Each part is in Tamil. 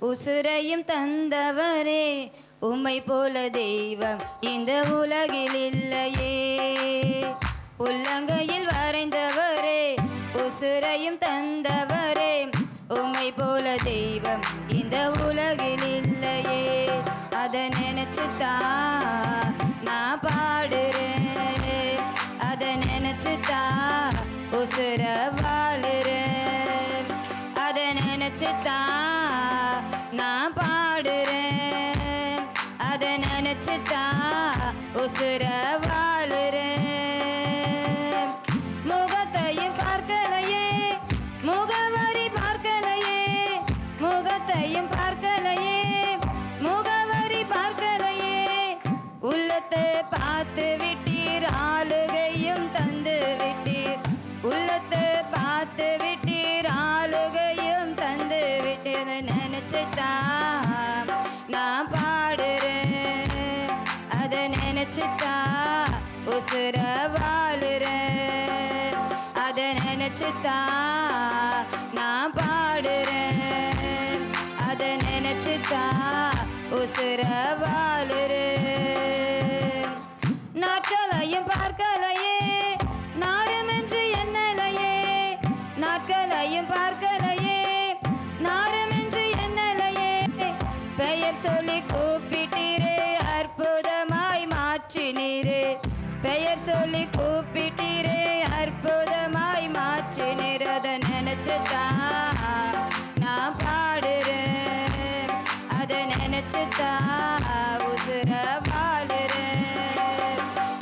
உசுரையும் தந்தவரே உம்மை போல தெய்வம் இந்த உலகில் இல்லையே. உள்ளங்கையில் வரைந்தவரே உசுரையும் தந்தவரே உம்மை போல தெய்வம் இந்த உலகில் இல்லையே. அதை நினைச்சுதான் நான் பாடுறேன். அதை நினைச்சுதான் உசுர வாழுறேன். நினைச்சுதான் நான் பாடுறேன். அதை நினைச்சுதான் உசுர வாழுறேன். முகத்தையும் பார்க்கலையே முகவரி பார்க்கலையே முகத்தையும் பார்க்கலையே முகவரி பார்க்கலையே. உள்ளத்தை பார்த்து விட்டீர் ஆளுகையும் தந்து விட்டீர். உள்ளத்தை பார்த்து நினைச்சுதான் நான் பாடுறேன். அதை நினைச்சுதான் உசுர வாழுறேன். அதை நினைச்சுதான் நான் பாடுறேன். அதை நினைச்சுதான் உசுர வாழுறேன். நாட்களையும் பார்க்கலையே நாருமென்று என்னலையே நாட்களையும் பார்க்க பெயர் சொல்லி கூப்பிட்டீரே அற்புதமாய் மாற்றினீரே. பெயர் சொல்லி கூப்பிட்டீரே அற்புதமாய் மாற்றினீர். அதை நினைச்சுதான் நான் பாடுறேன். அதை நினைச்சுதான் உசுர பாடுறேன்.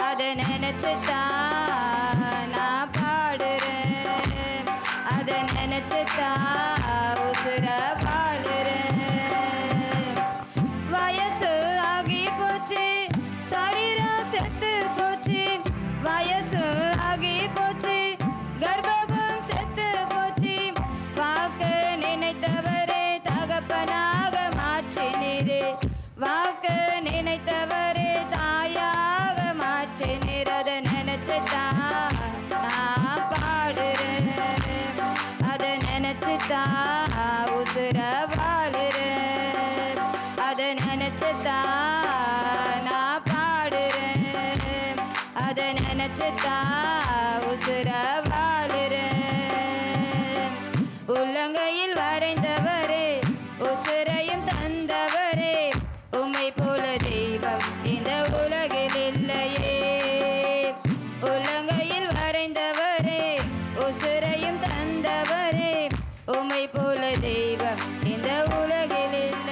அதை நினைச்சுதான் நான் பாடுறேன். அதை நினைச்சுதான் உசுர வாக்க நினைத்தவரே தாயாக மாற்றி நிறத நினைச்சுதான் நான் பாடுறேன். அதை நினைச்சுதான் உசுர வாழுறேன். அதை நினைச்சுதான் நான் பாடுறேன். அதை நினைச்சுதான் உசுர வாழுறேன். உள்ளங்கையில் வரைந்தவரே உசுரையும் தந்தவரே உமை போல தெய்வம் இந்த உலகில் இல்லையே. உலங்கையில் வரைந்தவரே உசுரையும் தந்தவரே. உமை போல தெய்வம் இந்த உலகில் இல்லை